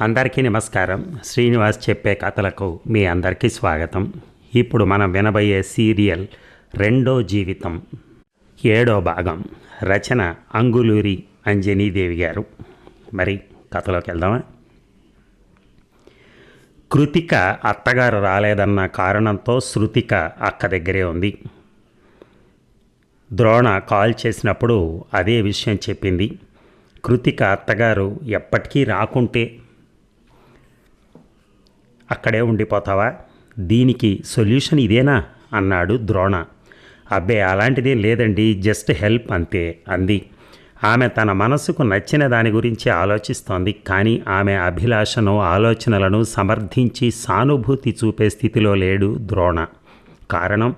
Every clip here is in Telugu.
అందరికీ నమస్కారం. శ్రీనివాస్ చెప్పే కథలకు మీ అందరికీ స్వాగతం. ఇప్పుడు మనం వినబోయే సీరియల్ రెండో జీవితం. ఏడో భాగం. రచన అంగులూరి అంజనీదేవి గారు. మరి కథలోకి వెళ్దామా? కృతిక అత్తగారు రాలేదన్న కారణంతో శృతిక అక్క దగ్గరే ఉంది. ద్రోణ కాల్ చేసినప్పుడు అదే విషయం చెప్పింది. కృతిక అత్తగారు ఎప్పటికీ రాకుంటే అక్కడే ఉండిపోతావా? దీనికి సొల్యూషన్ ఇదేనా? అన్నాడు ద్రోణ. అబ్బే అలాంటిదేం లేదండి జస్ట్ హెల్ప్ అంతే అంది. ఆమె తన మనసుకు నచ్చిన దాని గురించి ఆలోచిస్తోంది కానీ ఆమె అభిలాషను ఆలోచనలను సమర్థించి సానుభూతి చూపే స్థితిలో లేడు ద్రోణ. కారణం?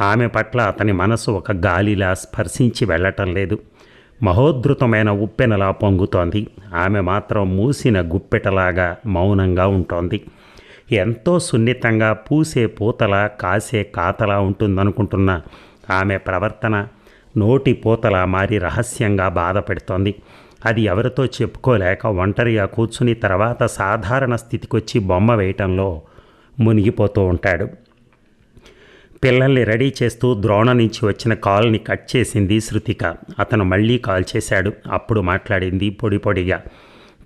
ఆమె పట్ల అతని మనసు ఒక గాలిలా స్పర్శించి వెళ్ళటం లేదు. మహోద్ధృతమైన ఉప్పెనలా పొంగుతోంది. ఆమె మాత్రం మూసిన గుప్పెటలాగా మౌనంగా ఉంటోంది. ఎంతో సున్నితంగా పూసే పూతల కాసే కాతలా ఉంటుందనుకుంటున్న. ఆమె ప్రవర్తన నోటి పూతలా మారి రహస్యంగా బాధపెడుతోంది. అది ఎవరితో చెప్పుకోలేక ఒంటరిగా కూర్చుని తర్వాత సాధారణ స్థితికొచ్చి బొమ్మ వేయటంలో మునిగిపోతూ ఉంటాడు. పిల్లల్ని రెడీ చేస్తూ ద్రోణ నుంచి వచ్చిన కాల్ని కట్ చేసింది శృతిక. అతను మళ్ళీ కాల్ చేశాడు. అప్పుడు మాట్లాడింది పొడి పొడిగా.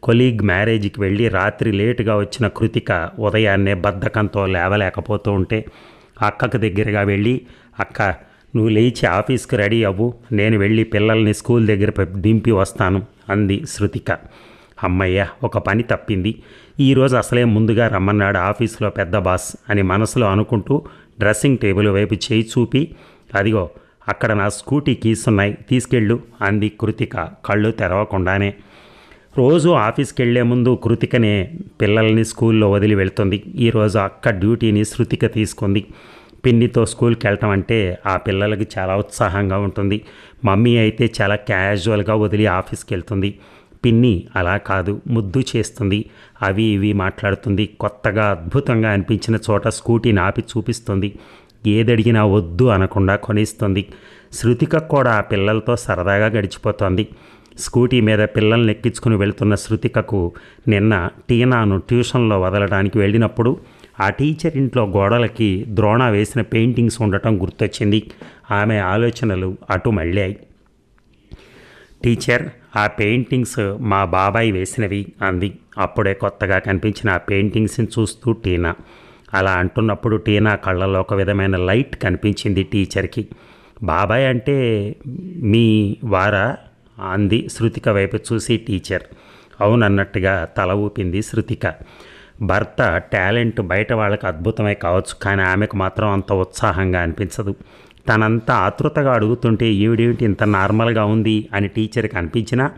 కొలీగ్ మ్యారేజ్కి వెళ్ళి రాత్రి లేటుగా వచ్చిన కృతిక ఉదయాన్నే బద్ధకంతో లేవలేకపోతూ ఉంటే అక్కకు దగ్గరగా వెళ్ళి అక్క నువ్వు లేచి ఆఫీస్కి రెడీ అవ్వు నేను వెళ్ళి పిల్లల్ని స్కూల్ దగ్గర దింపి వస్తాను అంది శృతిక. అమ్మయ్య ఒక పని తప్పింది. ఈరోజు అసలే ముందుగా రమ్మన్నాడు ఆఫీస్లో పెద్ద బాస్ అని మనసులో అనుకుంటూ డ్రెస్సింగ్ టేబుల్ వైపు చేయి చూపి అదిగో అక్కడ నా స్కూటీ కీస్ ఉన్నాయి తీసుకెళ్ళు అంది కృతిక కళ్ళు తెరవకుండానే. రోజు ఆఫీస్కి వెళ్ళే ముందు కృతికనే పిల్లల్ని స్కూల్లో వదిలి వెళ్తుంది. ఈరోజు అక్క డ్యూటీని శృతిక తీసుకుంది. పిన్నితో స్కూల్కి వెళ్ళటం అంటే ఆ పిల్లలకి చాలా ఉత్సాహంగా ఉంటుంది. మమ్మీ అయితే చాలా క్యాజువల్గా వదిలి ఆఫీస్కి వెళ్తుంది పిన్ని అలా కాదు ముద్దు చేస్తుంది. అవి ఇవి మాట్లాడుతుంది. కొత్తగా అద్భుతంగా అనిపించిన చోట స్కూటీని ఆపి చూపిస్తుంది. ఏదడిగినా వద్దు అనకుండా కొనిస్తుంది. శృతిక కూడా ఆ పిల్లలతో సరదాగా గడిచిపోతోంది. స్కూటీ మీద పిల్లల్ని ఎక్కించుకుని వెళ్తున్న శృతికకు నిన్న టీనాను ట్యూషన్లో వదలడానికి వెళ్ళినప్పుడు ఆ టీచర్ ఇంట్లో గోడలకి ద్రోణ వేసిన పెయింటింగ్స్ ఉండటం గుర్తొచ్చింది. ఆమె ఆలోచనలు అటు మళ్ళాయి. టీచర్ ఆ పెయింటింగ్స్ మా బాబాయ్ వేసినవి అంది. అప్పుడే కొత్తగా కనిపించిన ఆ పెయింటింగ్స్ని చూస్తూ టీనా. అలా అంటున్నప్పుడు టీనా కళ్ళలో ఒక విధమైన లైట్ కనిపించింది టీచర్కి. బాబాయ్ అంటే మీ వారా? అంది శృతిక వైపు చూసి టీచర్. అవునన్నట్టుగా తల ఊపింది శృతిక. భర్త టాలెంట్ బయట వాళ్ళకి అద్భుతమే కావచ్చు కానీ ఆమెకు మాత్రం అంత ఉత్సాహంగా అనిపించదు. తనంత ఆతృతగా అడుగుతుంటే ఈవిడేమిటి ఇంత నార్మల్గా ఉంది అని టీచర్కి అనిపించినా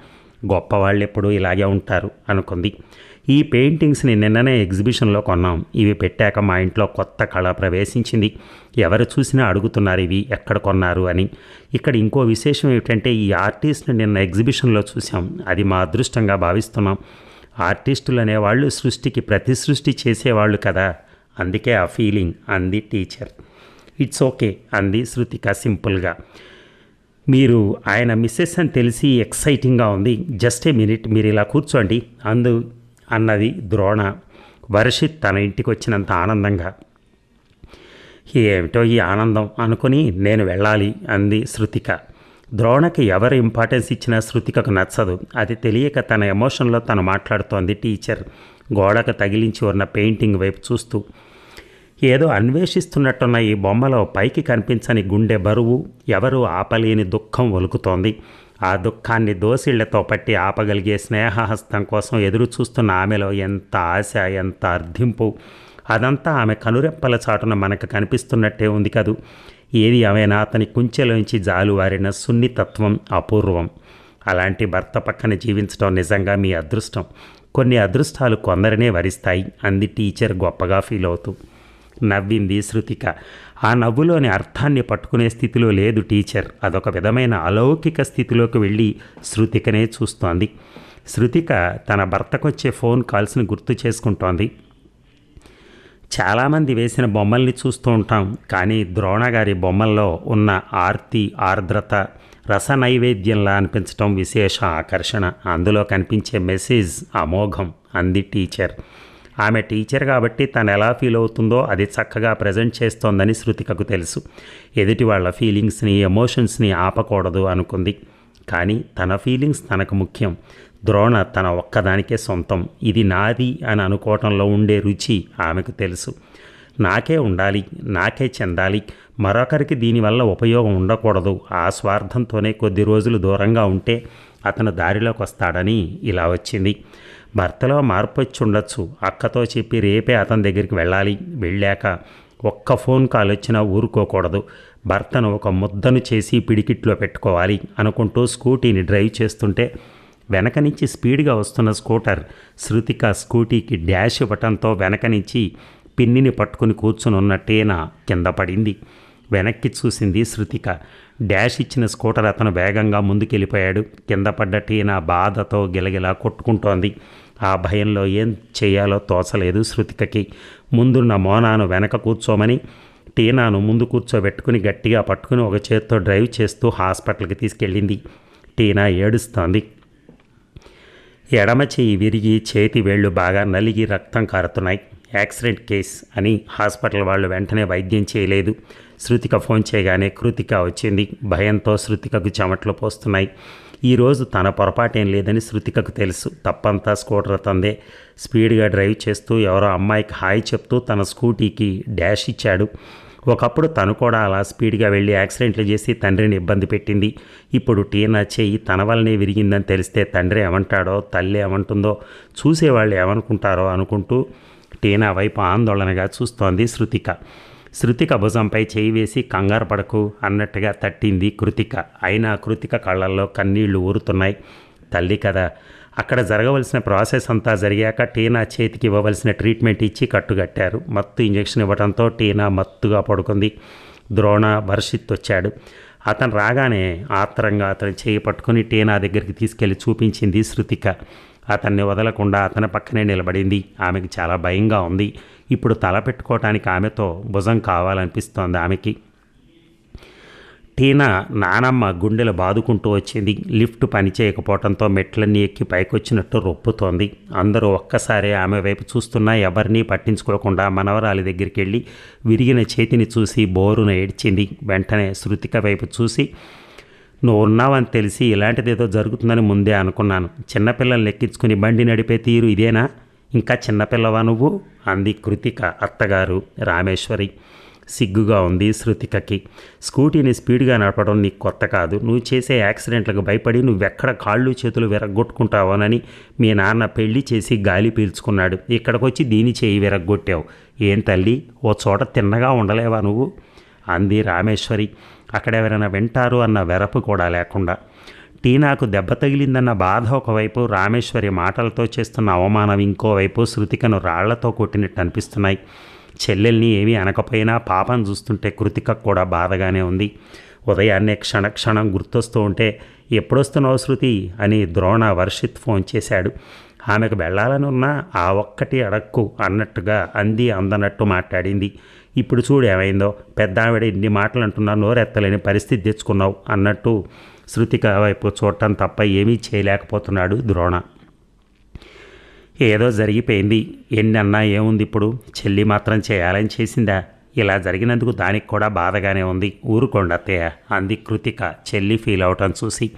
గొప్పవాళ్ళు ఎప్పుడూ ఇలాగే ఉంటారు అనుకుంది. ఈ పెయింటింగ్స్ని నిన్ననే ఎగ్జిబిషన్లో కొన్నాం. ఇవి పెట్టాక మా ఇంట్లో కొత్త కళ ప్రవేశించింది. ఎవరు చూసినా అడుగుతున్నారు ఇవి ఎక్కడ కొన్నారు అని. ఇక్కడ ఇంకో విశేషం ఏమిటంటే ఈ ఆర్టిస్ట్ని నిన్న ఎగ్జిబిషన్లో చూసాం అది మా అదృష్టంగా భావిస్తున్నాం. ఆర్టిస్టులు అనేవాళ్ళు సృష్టికి ప్రతి సృష్టి చేసేవాళ్ళు కదా. అందుకే ఆ ఫీలింగ్. అంది టీచర్. ఇట్స్ ఓకే అంది శృతిక సింపుల్గా. మీరు ఆయన మిస్సెస్ అని తెలిసి ఎక్సైటింగ్గా ఉంది. జస్ట్ ఏ మినిట్ మీరు ఇలా కూర్చోండి. అందు అన్నది ద్రోణ. వర్షిత్ తన ఇంటికి వచ్చినంత ఆనందంగా ఏమిటో ఈ ఆనందం అనుకుని నేను వెళ్ళాలి అంది శృతిక. ద్రోణకి ఎవరు ఇంపార్టెన్స్ ఇచ్చినా శృతికకు నచ్చదు. అది తెలియక తన ఎమోషన్లో తను మాట్లాడుతోంది టీచర్ గోడకు తగిలించి ఉన్న పెయింటింగ్ వైపు చూస్తూ ఏదో అన్వేషిస్తున్నట్టున్న ఈ బొమ్మలో పైకి కనిపించని గుండె బరువు ఎవరు ఆపలేని దుఃఖం ఒలుకుతోంది. ఆ దుఃఖాన్ని దోసిళ్ళతో పట్టి ఆపగలిగే స్నేహహస్తం కోసం ఎదురు చూస్తున్న ఆమెలో ఎంత ఆశ ఎంత అర్థింపు. అదంతా ఆమె కనురెప్పల చాటున మనకు కనిపిస్తున్నట్టే ఉంది కదూ. ఏది ఆమెనా అతని కుంచెలోంచి జాలువారిన సున్నితత్వం అపూర్వం. అలాంటి భర్త పక్కన జీవించడం నిజంగా మీ అదృష్టం. కొన్ని అదృష్టాలు కొందరినే వరిస్తాయి. అంది టీచర్ గొప్పగా ఫీల్ అవుతూ నవ్వింది శృతిక. ఆ నవ్వులోని అర్థాన్ని పట్టుకునే స్థితిలో లేదు టీచర్. అదొక విధమైన అలౌకిక స్థితిలోకి వెళ్ళి శృతికనే చూస్తోంది. శృతిక తన భర్తకొచ్చే ఫోన్ కాల్స్ని గుర్తు చేసుకుంటోంది. చాలామంది వేసిన బొమ్మల్ని చూస్తూ ఉంటాం. కానీ ద్రోణ గారి బొమ్మల్లో ఉన్న ఆర్తి ఆర్ద్రత రస నైవేద్యంలా అనిపించటం విశేష ఆకర్షణ. అందులో కనిపించే మెసేజ్ అమోఘం అంది టీచర్. ఆమె టీచర్ కాబట్టి తను ఎలా ఫీల్ అవుతుందో అది చక్కగా ప్రజెంట్ చేస్తోందని శృతికకు తెలుసు. ఎదుటి వాళ్ళ ఫీలింగ్స్ని ఎమోషన్స్ని ఆపకూడదు అనుకుంది. కానీ తన ఫీలింగ్స్ తనకు ముఖ్యం. ద్రోణ తన ఒక్కదానికే సొంతం. ఇది నాది అని అనుకోవటంలో ఉండే రుచి ఆమెకు తెలుసు. నాకే ఉండాలి నాకే చెందాలి. మరొకరికి దీనివల్ల ఉపయోగం ఉండకూడదు. ఆ స్వార్థంతోనే కొద్ది రోజులు దూరంగా ఉంటే అతను దారిలోకి వస్తాడని ఇలా వచ్చింది. భర్తలో మార్పు వచ్చి ఉండొచ్చు. అక్కతో చెప్పి రేపే అతని దగ్గరికి వెళ్ళాలి. వెళ్ళాక ఒక్క ఫోన్ కాల్ వచ్చినా ఊరుకోకూడదు. భర్తను ఒక ముద్దను చేసి పిడికిట్లో పెట్టుకోవాలి అనుకుంటూ స్కూటీని డ్రైవ్ చేస్తుంటే వెనక నుంచి స్పీడ్గా వస్తున్న స్కూటర్ శృతిక స్కూటీకి డ్యాష్ ఇవ్వటంతో వెనక నుంచి పిన్నిని పట్టుకుని కూర్చుని ఉన్న టీనా కింద పడింది. వెనక్కి చూసింది శృతిక. డ్యాష్ ఇచ్చిన స్కూటర్ అతను వేగంగా ముందుకెళ్ళిపోయాడు. కింద పడ్డ టీనా బాధతో గిలగిలా కొట్టుకుంటోంది. ఆ భయంలో ఏం చేయాలో తోచలేదు శృతికకి. ముందున్న మోనాను వెనక కూర్చోమని టీనాను ముందు కూర్చోబెట్టుకుని గట్టిగా పట్టుకుని ఒక చేత్తో డ్రైవ్ చేస్తూ హాస్పిటల్కి తీసుకెళ్ళింది. టీనా ఏడుస్తోంది. ఎడమ చెయ్యి విరిగి చేతి వేళ్ళు బాగా నలిగి రక్తం కారుతున్నాయి. యాక్సిడెంట్ కేస్ అని హాస్పిటల్ వాళ్ళు వెంటనే వైద్యం చేయలేదు. శృతిక ఫోన్ చేయగానే కృతిక వచ్చింది. భయంతో శృతికకు చెమట్లు పోస్తున్నాయి. ఈరోజు తన పొరపాటేం లేదని శృతికకు తెలుసు. తప్పంతా స్కూటర్ తందే. స్పీడ్గా డ్రైవ్ చేస్తూ ఎవరో అమ్మాయికి హాయ్ చెప్తూ తన స్కూటీకి డ్యాష్ ఇచ్చాడు. ఒకప్పుడు తను కూడా అలా స్పీడ్గా వెళ్ళి యాక్సిడెంట్లు చేసి తండ్రిని ఇబ్బంది పెట్టింది. ఇప్పుడు టీనా చెయ్యి తన వల్లనే విరిగిందని తెలిస్తే తండ్రి ఏమంటాడో తల్లి ఏమంటుందో చూసేవాళ్ళు ఏమనుకుంటారో అనుకుంటూ టీనా వైపు ఆందోళనగా చూస్తోంది శృతిక. శృతిక భుజంపై చేయి వేసి కంగారు పడకు అన్నట్టుగా తట్టింది కృతిక. అయినా కృతిక కళ్ళల్లో కన్నీళ్ళు ఊరుతున్నాయి. తల్లి కదా అక్కడ జరగవలసిన ప్రాసెస్ అంతా జరిగాక టీనా చేతికి ఇవ్వవలసిన ట్రీట్మెంట్ ఇచ్చి కట్టుగట్టారు మత్తు ఇంజెక్షన్ ఇవ్వడంతో టీనా మత్తుగా పడుకుంది. ద్రోణ వర్షిత్ వచ్చాడు. అతను రాగానే ఆత్రంగా అతను చేయి పట్టుకుని టీనా దగ్గరికి తీసుకెళ్ళి చూపించింది శృతిక. అతన్ని వదలకుండా అతని పక్కనే నిలబడింది. ఆమెకు చాలా భయంగా ఉంది. ఇప్పుడు తల పెట్టుకోవటానికి ఆమెతో భుజం కావాలనిపిస్తోంది ఆమెకి. టీనా నానమ్మ గుండెలు బాదుకుంటూ వచ్చింది. లిఫ్ట్ పనిచేయకపోవడంతో మెట్లన్నీ ఎక్కి పైకొచ్చినట్టు రొప్పుతోంది. అందరూ ఒక్కసారి ఆమె వైపు చూస్తున్నా ఎవరినీ పట్టించుకోకుండా మనవరాలి దగ్గరికి వెళ్ళి విరిగిన చేతిని చూసి బోరున ఏడ్చింది. వెంటనే శృతిక వైపు చూసి నువ్వు ఉన్నావని తెలిసి ఇలాంటిదేదో జరుగుతుందని ముందే అనుకున్నాను. చిన్నపిల్లల్ని ఎక్కించుకుని బండి నడిపే తీరు ఇదేనా? ఇంకా చిన్నపిల్లవా నువ్వు? అంది కృతిక అత్తగారు రామేశ్వరి. సిగ్గుగా ఉంది శృతికకి. స్కూటీని స్పీడ్గా నడపడం నీకు కొత్త కాదు. నువ్వు చేసే యాక్సిడెంట్లకు భయపడి నువ్వెక్కడ కాళ్ళు చేతులు విరగ్గొట్టుకుంటావోనని మీ నాన్న పెళ్ళి చేసి గాలి పీల్చుకున్నాడు. ఇక్కడికి వచ్చి దీని చేయి విరగ్గొట్టావు. ఏం తల్లి? ఓ చోట తిన్నగా ఉండలేవా నువ్వు? అంది రామేశ్వరి. అక్కడెవరైనా వింటారు అన్న వెరపు కూడా లేకుండా. టీనాకు దెబ్బ తగిలిందన్న బాధ ఒకవైపు రామేశ్వరి మాటలతో చేస్తున్న అవమానం ఇంకోవైపు శృతికను రాళ్ళతో కొట్టినట్టు అనిపిస్తున్నాయి. చెల్లెల్ని ఏమీ అనకపోయినా పాపం చూస్తుంటే కృతిక కూడా బాధగానే ఉంది. ఉదయాన్నే క్షణక్షణం గుర్తొస్తూ ఉంటే ఎప్పుడొస్తున్నావు శృతి? అని ద్రోణ వర్షిత్ ఫోన్ చేశాడు. ఆమెకు వెళ్ళాలని ఉన్నా ఆ ఒక్కటి అడక్కు అన్నట్టుగా అంది అందనట్టు మాట్లాడింది. ఇప్పుడు చూడు ఏమైందో పెద్ద ఆవిడ ఇన్ని మాటలు అంటున్నా నోరెత్తలేని పరిస్థితి తెచ్చుకున్నావు అన్నట్టు శృతిక వైపు చూడటం తప్ప ఏమీ చేయలేకపోతున్నాడు ద్రోణ. ఏదో జరిగిపోయింది. ఎన్నన్నా ఏముంది ఇప్పుడు? చెల్లి మాత్రం చేయాలని చేసిందా? ఇలా జరిగినందుకు దానికి కూడా బాధగానే ఉంది. ఊరుకోండత్తయ్య అంది కృతిక. చెల్లి ఫీల్ అవటం చూసి.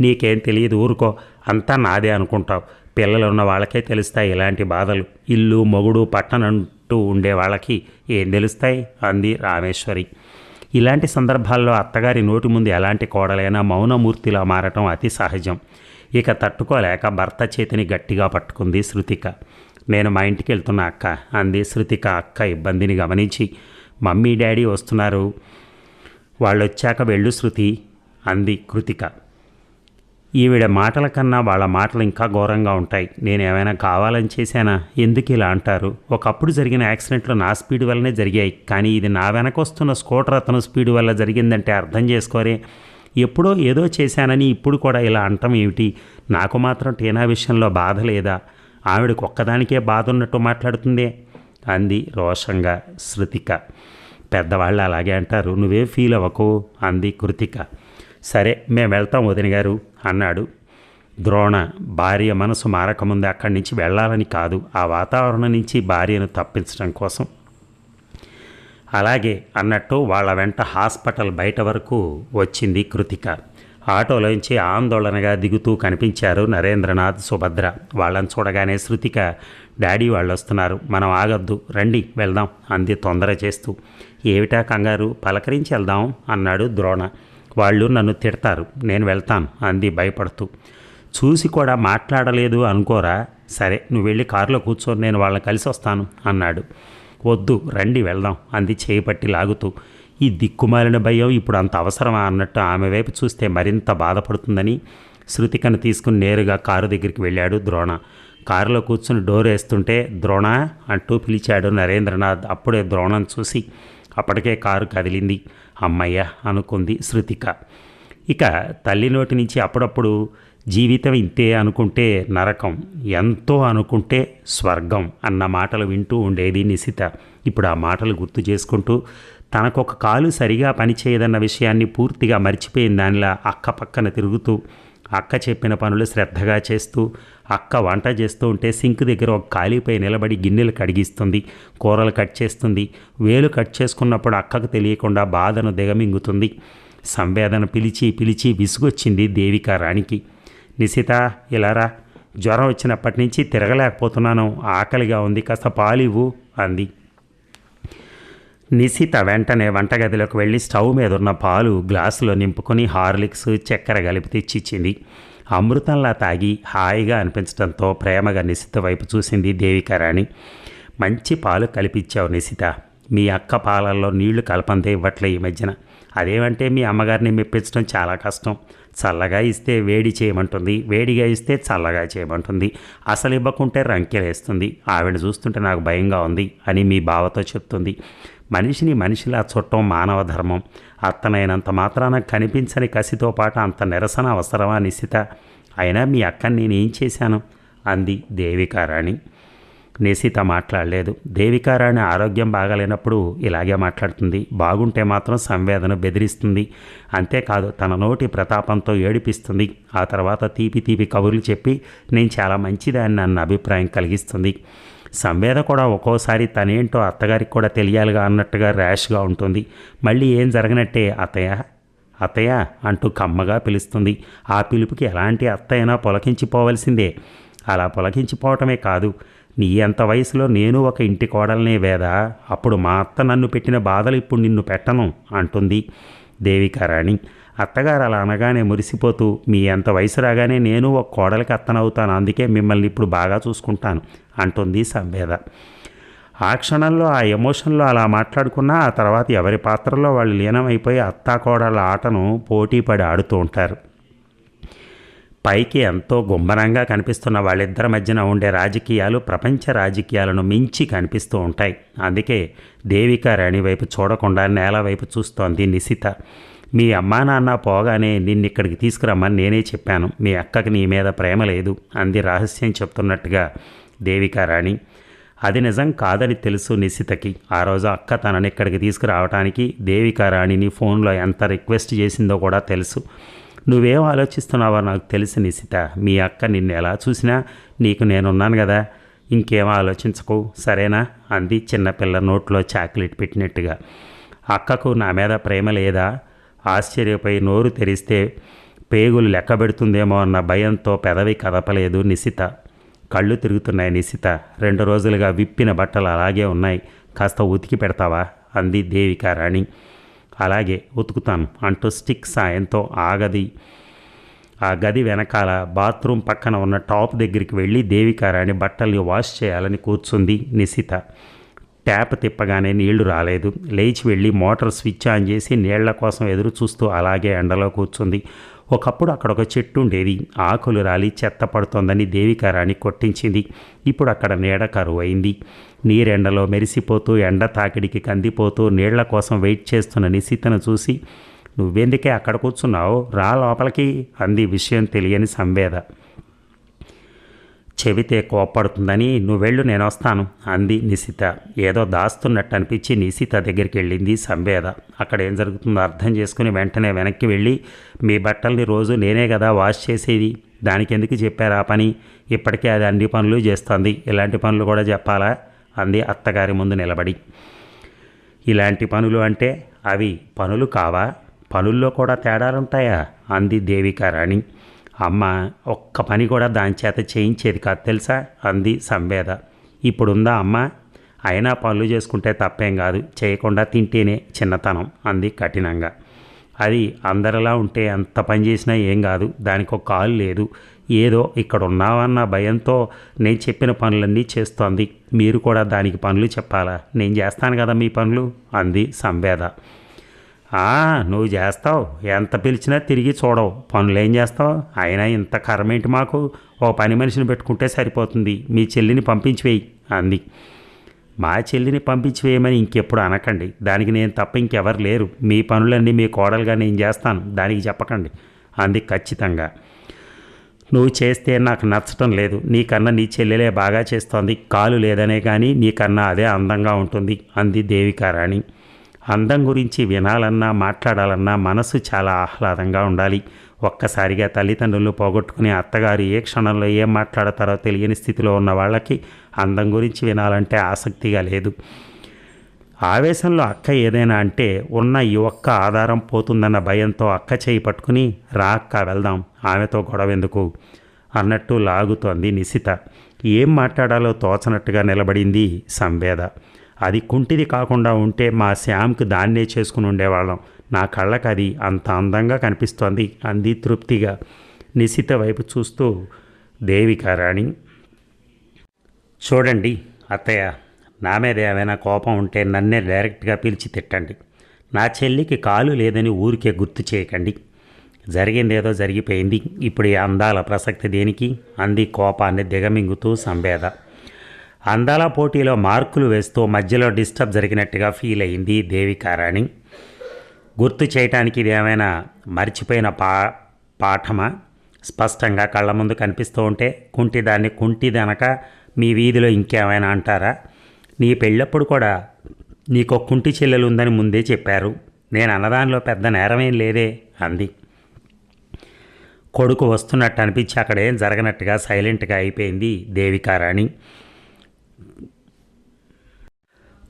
నీకేం తెలియదు ఊరుకో అంతా నాదే అనుకుంటావు. పిల్లలు ఉన్న వాళ్ళకే తెలుస్తాయి ఇలాంటి బాధలు. ఇల్లు మొగుడు పట్టనంటూ ఉండే వాళ్ళకి ఏం తెలుస్తాయి? అంది రామేశ్వరి. ఇలాంటి సందర్భాల్లో అత్తగారి నోటి ముందు ఎలాంటి కోడలైనా మౌనమూర్తిలా మారటం అతి సహజం. ఇక తట్టుకోలేక భర్త చేతిని గట్టిగా పట్టుకుంది శృతిక. నేను మా ఇంటికి వెళ్తున్నా అక్క అంది శృతిక అక్క ఇబ్బందిని గమనించి. మమ్మీ డాడీ వస్తున్నారు. వాళ్ళు వచ్చాక వెళ్ళు శృతి అంది కృతిక. ఈవిడ మాటల కన్నా వాళ్ళ మాటలు ఇంకా ఘోరంగా ఉంటాయి. నేను ఏమైనా కావాలని చేశానా? ఎందుకు ఇలా అంటారు? ఒకప్పుడు జరిగిన యాక్సిడెంట్లు నా స్పీడ్ వల్లనే జరిగాయి. కానీ ఇది నా వెనకొస్తున్న స్కూటర్ అతను స్పీడ్ వల్ల జరిగిందంటే అర్థం చేసుకోరే. ఎప్పుడో ఏదో చేశానని ఇప్పుడు కూడా ఇలా అంటం ఏమిటి? నాకు మాత్రం టీనా విషయంలో బాధ లేదా? ఆవిడకు ఒక్కదానికే బాధ ఉన్నట్టు మాట్లాడుతుందే? అంది రోషంగా శృతిక. పెద్దవాళ్ళు అలాగే అంటారు. నువ్వే ఫీల్ అవ్వకు అంది కృతిక. సరే మేము వెళ్తాం వదిన గారు అన్నాడు. ద్రోణ భార్య మనసు మారకముందు అక్కడి నుంచి వెళ్ళాలని కాదు ఆ వాతావరణం నుంచి భార్యను తప్పించడం కోసం. అలాగే అన్నట్టు వాళ్ళ వెంట హాస్పిటల్ బయట వరకు వచ్చింది కృతిక. ఆటోలోంచి ఆందోళనగా దిగుతూ కనిపించారు నరేంద్రనాథ్ సుభద్ర. వాళ్ళని చూడగానే శృతిక డాడీ వాళ్ళు వస్తున్నారు. మనం ఆగద్దు. రండి వెళ్దాం అంది తొందర చేస్తూ ఏమిటా కంగారు? పలకరించి వెళ్దాం అన్నాడు ద్రోణ. వాళ్ళు నన్ను తిడతారు. నేను వెళ్తాను అంది భయపడుతూ. చూసి కూడా మాట్లాడలేదు అనుకోరా? సరే నువ్వు వెళ్ళి కారులో కూర్చొని నేను వాళ్ళని కలిసి వస్తాను అన్నాడు. వద్దు రండి వెళ్దాం అంది చేయి పట్టి లాగుతూ. ఈ దిక్కుమాలిన భయం ఇప్పుడు అంత అవసరమా అన్నట్టు ఆమె వైపు చూస్తే మరింత బాధపడుతుందని శృతికను తీసుకుని నేరుగా కారు దగ్గరికి వెళ్ళాడు ద్రోణ. కారులో కూర్చుని డోర్ వేస్తుంటే ద్రోణ అంటూ పిలిచాడు నరేంద్రనాథ్. అప్పుడే ద్రోణం చూసి అప్పటికే కారు కదిలింది. అమ్మయ్య అనుకుంది శృతిక. ఇక తల్లి నోటి నుంచి అప్పుడప్పుడు జీవితం ఇంతే అనుకుంటే నరకం ఎంతో అనుకుంటే స్వర్గం అన్న మాటలు వింటూ ఉండేది నిశిత. ఇప్పుడు ఆ మాటలు గుర్తు చేసుకుంటూ తనకొక కాలు సరిగా పనిచేయదన్న విషయాన్ని పూర్తిగా మర్చిపోయిన దానిలా అక్క పక్కన తిరుగుతూ అక్క చెప్పిన పనులు శ్రద్ధగా చేస్తూ అక్క వంట చేస్తూ ఉంటే సింక్ దగ్గర ఒక ఖాళీపై నిలబడి గిన్నెలు కడిగిస్తుంది కూరలు కట్ చేస్తుంది వేలు కట్ చేసుకున్నప్పుడు అక్కకు తెలియకుండా బాధను దిగమింగుతుంది. సంవేదన పిలిచి పిలిచి విసుగొచ్చింది దేవికా రాణికి. నిశిత ఇలారా జ్వరం వచ్చినప్పటి నుంచి తిరగలేకపోతున్నాను. ఆకలిగా ఉంది. కాస్త పాలివ్వు అంది. నిశిత వెంటనే వంటగదిలోకి వెళ్ళి స్టవ్ మీద ఉన్న పాలు గ్లాసులో నింపుకొని హార్లిక్స్ చక్కెర కలిపి తెచ్చిచ్చింది. అమృతంలా తాగి హాయిగా అనిపించడంతో ప్రేమగా నిశిత వైపు చూసింది దేవికారాణి. మంచి పాలు కలిపిచ్చావు నిశిత. మీ అక్క పాలల్లో నీళ్ళు కలపందే ఇవ్వట్లే ఈ మధ్యన. అదేమంటే మీ అమ్మగారిని మెప్పించడం చాలా కష్టం. చల్లగా ఇస్తే వేడి చేయమంటుంది వేడిగా ఇస్తే చల్లగా చేయమంటుంది. అసలు ఇవ్వకుంటే రంకెలేస్తుంది. ఆవిడ చూస్తుంటే నాకు భయంగా ఉంది అని మీ బావతో చెప్తుంది. మనిషిని మనిషిలా చుట్టం మానవ ధర్మం. అత్తనైనంత మాత్రాన కనిపించని కసితో పాటు అంత నిరసన అవసరమా నిశిత అయినా మీ అక్కని నేనేం చేశాను? అంది దేవికారాణి. నిశిత మాట్లాడలేదు. దేవికారాణి ఆరోగ్యం బాగాలేనప్పుడు ఇలాగే మాట్లాడుతుంది. బాగుంటే మాత్రం సంవేదన బెదిరిస్తుంది. అంతేకాదు తన నోటి ప్రతాపంతో ఏడిపిస్తుంది. ఆ తర్వాత తీపి తీపి కబుర్లు చెప్పి నేను చాలా మంచిదాన్ని నన్ను అభిప్రాయం కలిగిస్తుంది. సంవేద కూడా ఒక్కోసారి తనేంటో అత్తగారికి కూడా తెలియాలిగా అన్నట్టుగా ర్యాష్గా ఉంటుంది. మళ్ళీ ఏం జరగనట్టే అత్తయ్య అత్తయ్య అంటూ కమ్మగా పిలుస్తుంది. ఆ పిలుపుకి ఎలాంటి అత్తయ్యనా పొలకించిపోవలసిందే. అలా పొలకించిపోవటమే కాదు. నీ అంత వయసులో నేను ఒక ఇంటి కోడలనే వేదా? అప్పుడు మా అత్త నన్ను పెట్టిన బాధలు ఇప్పుడు నిన్ను పెట్టను అంటుంది దేవికారాణి. అత్తగారు అలా అనగానే మురిసిపోతూ మీ అంత వయసు రాగానే నేను ఒక కోడలికి అత్తనవుతాను అందుకే మిమ్మల్ని ఇప్పుడు బాగా చూసుకుంటాను అంటుంది సంవేద. ఆ క్షణంలో ఆ ఎమోషన్లో అలా మాట్లాడుకున్నా ఆ తర్వాత ఎవరి పాత్రలో వాళ్ళు లీనమైపోయి అత్తా కోడళ్ళ ఆటను పోటీపడి ఆడుతూ ఉంటారు. పైకి ఎంతో గుంభనంగా కనిపిస్తున్న వాళ్ళిద్దరి మధ్యన ఉండే రాజకీయాలు ప్రపంచ రాజకీయాలను మించి కనిపిస్తూ ఉంటాయి. అందుకే దేవికారాణి వైపు చూడకుండా నేల వైపు చూస్తోంది నిశిత. మీ అమ్మా నాన్న పోగానే నిన్ను ఇక్కడికి తీసుకురమ్మని నేనే చెప్పాను. మీ అక్కకి నీ మీద ప్రేమ లేదు అంది రహస్యం చెప్తున్నట్టుగా దేవికా రాణి. అది నిజం కాదని తెలుసు నిశితకి. ఆ రోజు అక్క తనని ఇక్కడికి తీసుకురావడానికి దేవికా రాణిని ఫోన్లో ఎంత రిక్వెస్ట్ చేసిందో కూడా తెలుసు. నువ్వేం ఆలోచిస్తున్నావో నాకు తెలుసు నిశిత. మీ అక్క నిన్ను ఎలా చూసినా నీకు నేనున్నాను కదా. ఇంకేం ఆలోచించకు సరేనా? అంది చిన్నపిల్ల నోట్లో చాక్లెట్ పెట్టినట్టుగా. అక్కకు నా మీద ప్రేమ లేదా? ఆశ్చర్యపై నోరు తెరిస్తే పేగులు లెక్క పెడుతుందేమో అన్న భయంతో పెదవి కదపలేదు నిశిత. కళ్ళు తిరుగుతున్నాయి నిశిత. రెండు రోజులుగా విప్పిన బట్టలు అలాగే ఉన్నాయి. కాస్త ఉతికి పెడతావా? అంది దేవికారాణి అలాగే ఉతుకుతాను అంటూ స్టిక్ సాయంతో ఆ గది ఆ గది వెనకాల బాత్రూమ్ పక్కన ఉన్న టాప్ దగ్గరికి వెళ్ళి దేవికారాణి బట్టల్ని వాష్ చేయాలని కూర్చుంది నిశిత. ట్యాప్ తిప్పగానే నీళ్ళు రాలేదు. లేచి వెళ్ళి మోటార్ స్విచ్ ఆన్ చేసి నీళ్ళ కోసం ఎదురు చూస్తూ అలాగే ఎండలో కూర్చుంది. ఒకప్పుడు అక్కడ ఒక చెట్టు ఉండేది. ఆకులు రాలి చెత్త పడుతోందని దేవికారాణి కొట్టించింది. ఇప్పుడు అక్కడ నీడ కరువైంది. నీరెండలో మెరిసిపోతూ ఎండ తాకిడికి కందిపోతూ నీళ్ళ కోసం వెయిట్ చేస్తున్న నిశితను చూసి నువ్వెందుకే అక్కడ కూర్చున్నావు? రా లోపలికి అంది విషయం తెలియని సంవేద. చెబితే కోప్పడుతుందని నువ్వెళ్ళు నేను వస్తాను అంది నిశిత. ఏదో దాస్తున్నట్టు అనిపించి నిశిత దగ్గరికి వెళ్ళింది సంవేద. అక్కడ ఏం జరుగుతుందో అర్థం చేసుకుని వెంటనే వెనక్కి వెళ్ళి మీ బట్టల్ని రోజు నేనే కదా వాష్ చేసేది? దానికి ఎందుకు చెప్పారు ఆ పని? ఇప్పటికే అది అన్ని పనులు చేస్తుంది. ఇలాంటి పనులు కూడా చెప్పాలా? అంది అత్తగారి ముందు నిలబడి. ఇలాంటి పనులు అంటే అవి పనులు కావా? పనుల్లో కూడా తేడాలుంటాయా? అంది దేవికారాణి. అమ్మ ఒక్క పని కూడా దాని చేత చేయించేది కాదు తెలుసా? అంది సంవేద. ఇప్పుడుందా అమ్మ? అయినా పనులు చేసుకుంటే తప్పేం కాదు. చేయకుండా తింటేనే చిన్నతనం అంది కఠినంగా. అది అందరిలా ఉంటే ఎంత పని చేసినా ఏం కాదు. దానికి ఒక కాలు లేదు. ఏదో ఇక్కడ ఉన్నావన్న భయంతో నేను చెప్పిన పనులన్నీ చేస్తోంది. మీరు కూడా దానికి పనులు చెప్పాలా? నేను చేస్తాను కదా మీ పనులు? అంది సంవేద. నువ్వు చేస్తావు. ఎంత పిలిచినా తిరిగి చూడవు. పనులు ఏం చేస్తావు? అయినా ఇంత కర్మేంటి మాకు? ఓ పని మనిషిని పెట్టుకుంటే సరిపోతుంది. మీ చెల్లిని పంపించి వేయి అంది. మా చెల్లిని పంపించి వేయమని ఇంకెప్పుడు అనకండి. దానికి నేను తప్ప ఇంకెవరు లేరు. మీ పనులన్నీ మీ కోడలుగా నేను చేస్తాను. దానికి చెప్పకండి అంది ఖచ్చితంగా. నువ్వు చేస్తే నాకు నచ్చటం లేదు. నీకన్నా నీ చెల్లెలే బాగా చేస్తోంది. కాలు లేదనే కానీ నీకన్నా అదే అందంగా ఉంటుంది అంది దేవికారాణి. అందం గురించి వినాలన్నా మాట్లాడాలన్నా మనసు చాలా ఆహ్లాదంగా ఉండాలి. ఒక్కసారిగా తల్లిదండ్రులు పోగొట్టుకునే అత్తగారు ఏ క్షణంలో ఏం మాట్లాడతారో తెలియని స్థితిలో ఉన్న వాళ్ళకి అందం గురించి వినాలంటే ఆసక్తిగా లేదు. ఆవేశంలో అక్క ఏదైనా అంటే ఉన్న ఈ ఒక్క ఆధారం పోతుందన్న భయంతో అక్క చేయి పట్టుకుని రా అక్క వెళ్దాం. ఆమెతో గొడవ ఎందుకు? అన్నట్టు లాగుతోంది నిశిత. ఏం మాట్లాడాలో తోచనట్టుగా నిలబడింది సంవేద. అది కుంటిది కాకుండా ఉంటే మా శ్యామ్కి దాన్నే చేసుకుని ఉండేవాళ్ళం. నా కళ్ళకు అది అంత అందంగా కనిపిస్తోంది అంది తృప్తిగా. నిశిత వైపు చూస్తూ దేవికారాణి చూడండి అత్తయ్య నా మీద ఏమైనా కోపం ఉంటే నన్నే డైరెక్ట్గా పిలిచి తిట్టండి. నా చెల్లికి కాలు లేదని ఊరికే గుర్తు చేయకండి. జరిగిందేదో జరిగిపోయింది. ఇప్పుడు ఈ అందాల ప్రసక్తి దేనికి? అంది కోపాన్ని దిగమింగుతూ సంబేద అందాల పోటీలో మార్కులు వేస్తూ మధ్యలో డిస్టర్బ్ జరిగినట్టుగా ఫీల్ అయింది దేవికారాణి. గుర్తు చేయటానికి ఇది ఏమైనా మర్చిపోయిన పా పాఠమా? స్పష్టంగా కళ్ళ ముందు కనిపిస్తూ ఉంటే కుంటిదాన్ని కుంటిదనక మీ వీధిలో ఇంకేమైనా అంటారా? నీ పెళ్ళప్పుడు కూడా నీకు కుంటి చెల్లెలు ఉందని ముందే చెప్పారు. నేను అన్నదానిలో పెద్ద నేరమేం లేదే అంది. కొడుకు వస్తున్నట్టు అనిపించి అక్కడేం జరగనట్టుగా సైలెంట్గా అయిపోయింది దేవికారాణి.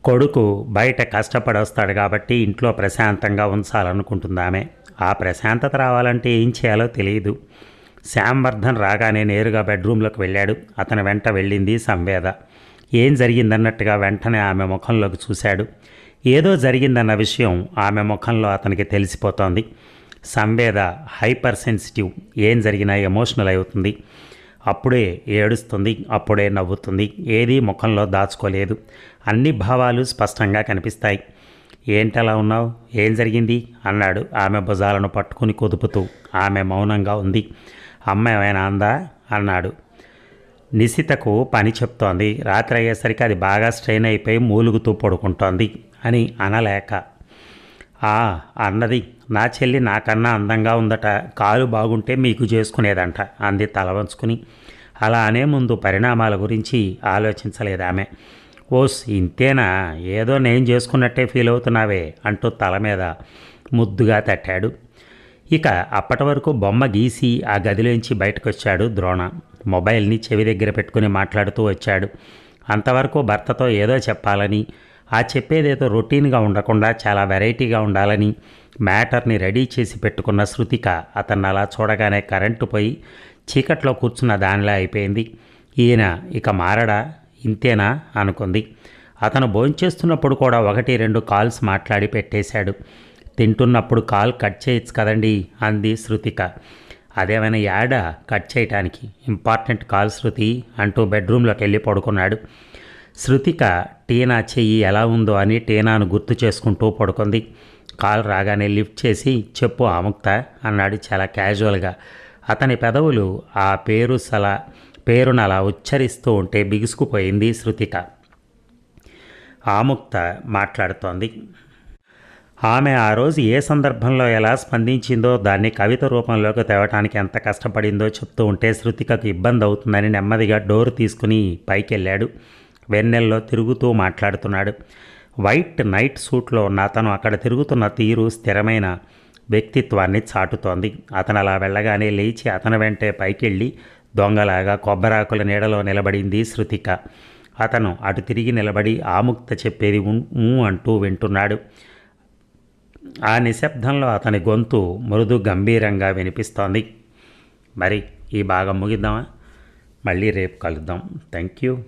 కొడుకు బయట కష్టపడొస్తాడు కాబట్టి ఇంట్లో ప్రశాంతంగా ఉంచాలనుకుంటుంది ఆ ప్రశాంతత రావాలంటే ఏం చేయాలో తెలియదు. శ్యాంవర్ధన్ రాగానే నేరుగా బెడ్రూమ్లోకి వెళ్ళాడు. అతని వెంట వెళ్ళింది సంవేద. ఏం జరిగిందన్నట్టుగా వెంటనే ఆమె ముఖంలోకి చూశాడు. ఏదో జరిగిందన్న విషయం ఆమె ముఖంలో అతనికి తెలిసిపోతోంది. సంవేద హైపర్ సెన్సిటివ్ ఏం జరిగినా ఎమోషనల్ అవుతుంది. అప్పుడే ఏడుస్తుంది అప్పుడే నవ్వుతుంది ఏదీ ముఖంలో దాచుకోలేదు. అన్ని భావాలు స్పష్టంగా కనిపిస్తాయి. ఏంటలా ఉన్నావు? ఏం జరిగింది? అన్నాడు ఆమె భుజాలను పట్టుకుని కుదుపుతూ. ఆమె మౌనంగా ఉంది. అమ్మ ఏమైనా అందా? అన్నాడు. నిశితకు పని చెప్తోంది. రాత్రి అయ్యేసరికి అది బాగా స్ట్రెయిన్ అయిపోయి మూలుగుతూ పడుకుంటోంది అని అనలేక. ఆ అన్నది. నా చెల్లి నాకన్నా అందంగా ఉందట. కాలు బాగుంటే మీకు చేసుకునేదంట అంది తల వంచుకుని అలా అనే ముందు పరిణామాల గురించి ఆలోచించలేదు ఆమె ఓస్ ఇంతేనా? ఏదో నేను చేసుకున్నట్టే ఫీల్ అవుతున్నావే అంటూ తల మీద ముద్దుగా తట్టాడు. ఇక అప్పటి వరకు బొమ్మ గీసి ఆ గదిలోంచి బయటకు వచ్చాడు ద్రోణ. మొబైల్ని చెవి దగ్గర పెట్టుకుని మాట్లాడుతూ వచ్చాడు. అంతవరకు భర్తతో ఏదో చెప్పాలని ఆ చెప్పేదేదో రొటీన్గా ఉండకుండా చాలా వెరైటీగా ఉండాలని మ్యాటర్ని రెడీ చేసి పెట్టుకున్న శృతిక అతన్ని అలా చూడగానే కరెంటు పోయి చీకట్లో కూర్చున్న దానిలా అయిపోయింది. ఈయన ఇక మారడా? ఇంతేనా? అనుకుంది. అతను భోంచేస్తున్నప్పుడు కూడా ఒకటి రెండు కాల్స్ మాట్లాడి పెట్టేశాడు. తింటున్నప్పుడు కాల్ కట్ చేయొచ్చు కదండి? అంది శృతిక. అదేమైనా యాడ కట్ చేయటానికి ఇంపార్టెంట్ కాల్ శృతి అంటూ బెడ్రూమ్లోకి వెళ్ళి పడుకున్నాడు. శృతిక టీనా చెయ్యి ఎలా ఉందో అని టీనాను గుర్తు చేసుకుంటూ పడుకుంది. కాల్ రాగానే లిఫ్ట్ చేసి చెప్పు ఆముక్త అన్నాడు చాలా క్యాజువల్గా. అతని పెదవులు ఆ పేరు సల పేరును అలా ఉచ్చరిస్తూ ఉంటే బిగుసుకుపోయింది శృతిక. ఆముక్త మాట్లాడుతోంది ఆమె ఆ రోజు ఏ సందర్భంలో ఎలా స్పందించిందో దాన్ని కవిత రూపంలోకి తేవటానికి ఎంత కష్టపడిందో చెప్తూ ఉంటే శృతికకు ఇబ్బంది అవుతుందని నెమ్మదిగా డోర్ తీసుకుని పైకెళ్ళాడు. వెన్నెల్లో తిరుగుతూ మాట్లాడుతున్నాడు. వైట్ నైట్ సూట్లో ఉన్న అతను అక్కడ తిరుగుతున్న తీరు స్థిరమైన వ్యక్తిత్వాన్ని చాటుతోంది. అతను అలా వెళ్ళగానే లేచి అతని వెంటే పైకెళ్ళి దొంగలాగా కొబ్బరాకుల నీడలో నిలబడింది శృతిక. అతను అటు తిరిగి నిలబడి ఆముక్త చెప్పేది ఉ అంటూ వింటున్నాడు. ఆ నిశ్శబ్దంలో అతని గొంతు మృదు గంభీరంగా వినిపిస్తోంది. మరి ఈ భాగం ముగిద్దామా? మళ్ళీ రేపు కలుద్దాం. Thank you